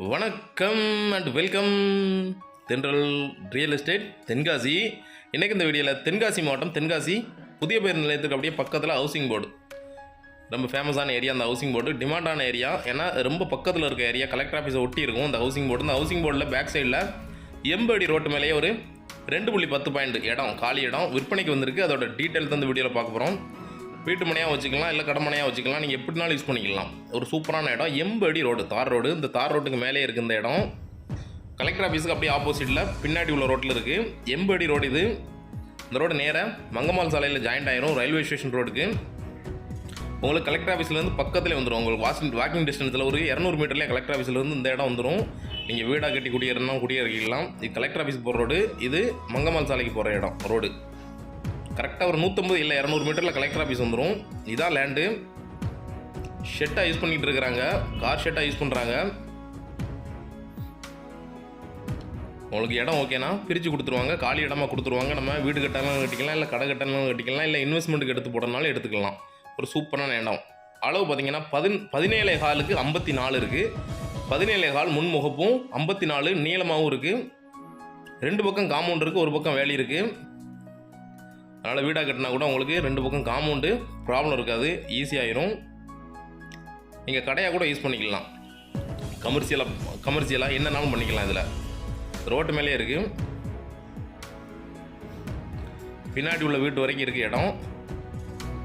வணக்கம் and welcome Thendral real estate Tenkasi. இன்றைக்கு இந்த வீடியோவில் தென்காசி மாவட்டம் தென்காசி புதிய பேர் நிலையத்துக்கு அப்படியே பக்கத்தில் ஹவுசிங் போர்டு ரொம்ப ஃபேமஸான ஏரியா அந்த ஹவுசிங் போர்டு டிமாண்டான ஏரியா ஏன்னா ரொம்ப பக்கத்தில் இருக்க ஏரியா கலெக்டர் ஆஃபீஸை ஒட்டி இருக்கும் அந்த ஹவுசிங் போர்டு இந்த ஹவுசிங் போர்டில் பேக் சைடில் எம்படி ரோட்டு மேலேயே ஒரு ரெண்டு புள்ளி பத்து பாயிண்ட் இடம் காலி இடம். விற்பனைக்கு வந்திருக்கு. அதோட டீட்டெயில் தான் இந்த வீடியோவில் பார்க்க போகிறோம் வீட்டு மனையாக வச்சுக்கலாம் இல்லை கடமனையாக வச்சுக்கலாம் நீங்கள் எப்படினாலும் யூஸ் பண்ணிக்கலாம். ஒரு சூப்பரான இடம். எம்படி ரோடு தார் ரோடு இந்த தார் ரோட்டுக்கு மேலே இருக்குது இந்த இடம். கலெக்டர் ஆஃபீஸுக்கு அப்படியே ஆப்போசிட்டில் பின்னாடி உள்ள ரோட்டில் இருக்குது எம்படி ரோடு இது. இந்த ரோடு நேராக மங்கம்மாள் சாலையில் ஜாயிண்ட் ஆயிரும் ரயில்வே ஸ்டேஷன் ரோடுக்கு உங்களுக்கு கலெக்டர் ஆஃபீஸ்லேருந்து பக்கத்துலேயே வந்துடும் உங்களுக்கு வாஷிங் வாக்கிங் டிஸ்டன்ஸில் ஒரு இரநூறு மீட்டர்லேயே கலெக்டர் ஆஃபீஸ்லேருந்து இந்த இடம் வந்துடும் நீங்கள் வீடாக கட்டி குடியேறணும் குடியேறிக்கலாம். இது கலெக்டர் ஆஃபீஸ் போகிற ரோடு இது மங்கம்மாள் சாலைக்கு போகிற இடம் ரோடு கரெக்டாக ஒரு நூற்றம்பது இல்லை இரநூறு மீட்டரில் கலெக்டர் ஆஃபீஸ் வந்துடும் இதான் லேண்டு ஷெட்டாக யூஸ் பண்ணிகிட்டு இருக்கிறாங்க. கார் ஷெட்டாக யூஸ் பண்ணுறாங்க உங்களுக்கு இடம் ஓகேனா பிரித்து கொடுத்துருவாங்க. காலி இடமா கொடுத்துருவாங்க. நம்ம வீடு கட்டாலும் கட்டிக்கலாம் இல்லை கடை கட்டாலும் கட்டிக்கலாம் இல்லை இன்வெஸ்ட்மெண்ட்டுக்கு எடுத்து போடனாலும் எடுத்துக்கலாம். ஒரு சூப்பரான இடம். அளவு பார்த்தீங்கன்னா பதின் பதினேழு ஹாலுக்கு ஐம்பத்தி நாலு இருக்குது பதினேழு ஹால் முன்முகப்பும் ஐம்பத்தி நாலு நீளமாகவும் இருக்குது ரெண்டு பக்கம் காம்பவுண்ட் இருக்குது ஒரு பக்கம் வேலி இருக்குது அதனால் வீடாக கட்டினா கூட உங்களுக்கு ரெண்டு பக்கம் காம்பவுண்டு ப்ராப்ளம் இருக்காது ஈஸியாகிடும் நீங்கள் கடையாக கூட யூஸ் பண்ணிக்கலாம். கமர்ஷியலாக கமர்ஷியலாக என்னன்னாலும் பண்ணிக்கலாம் இதில். ரோட்டு மேலே இருக்குது பின்னாடி உள்ள வீட்டு வரைக்கும் இருக்குது இடம்.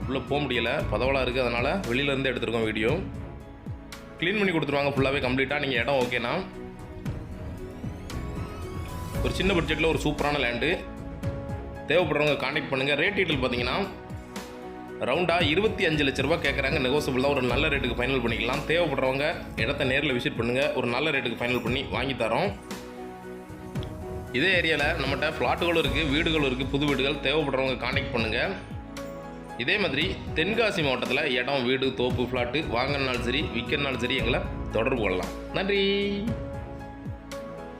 உள்ளே போக முடியலை. பதவலாக இருக்குது அதனால் வெளியிலேருந்து எடுத்துருக்கோம் வீடியோ க்ளீன் பண்ணி கொடுத்துருவாங்க ஃபுல்லாகவே கம்ப்ளீட்டாக நீங்கள் இடம் ஓகேனா ஒரு சின்ன பட்ஜெட்டில் ஒரு சூப்பரான லேண்டு தேவைப்படுறவங்க காண்டாக்ட் பண்ணுங்கள் ரேட் டீட்டெயில் பார்த்தீங்கன்னா ரவுண்டாக இருபத்தி அஞ்சு லட்ச ரூபா கேட்குறாங்க நெகோசியபிள் தான் ஒரு நல்ல ரேட்டுக்கு ஃபைனல் பண்ணிக்கலாம். தேவைப்படுறவங்க இடத்த நேரில் விசிட் பண்ணுங்கள் ஒரு நல்ல ரேட்டுக்கு ஃபைனல் பண்ணி வாங்கி தரோம். இதே ஏரியாவில் நம்மகிட்ட ஃப்ளாட்டுகளும் இருக்குது வீடுகளும் இருக்குது புது வீடுகள். தேவைப்படுறவங்க காண்டாக்ட் பண்ணுங்கள் இதே மாதிரி தென்காசி மாவட்டத்தில் இடம் வீடு தோப்பு ஃப்ளாட்டு வாங்கினாலும் சரி விற்கிறனாலும் சரி எங்களை தொடர்பு கொள்ளலாம். நன்றி!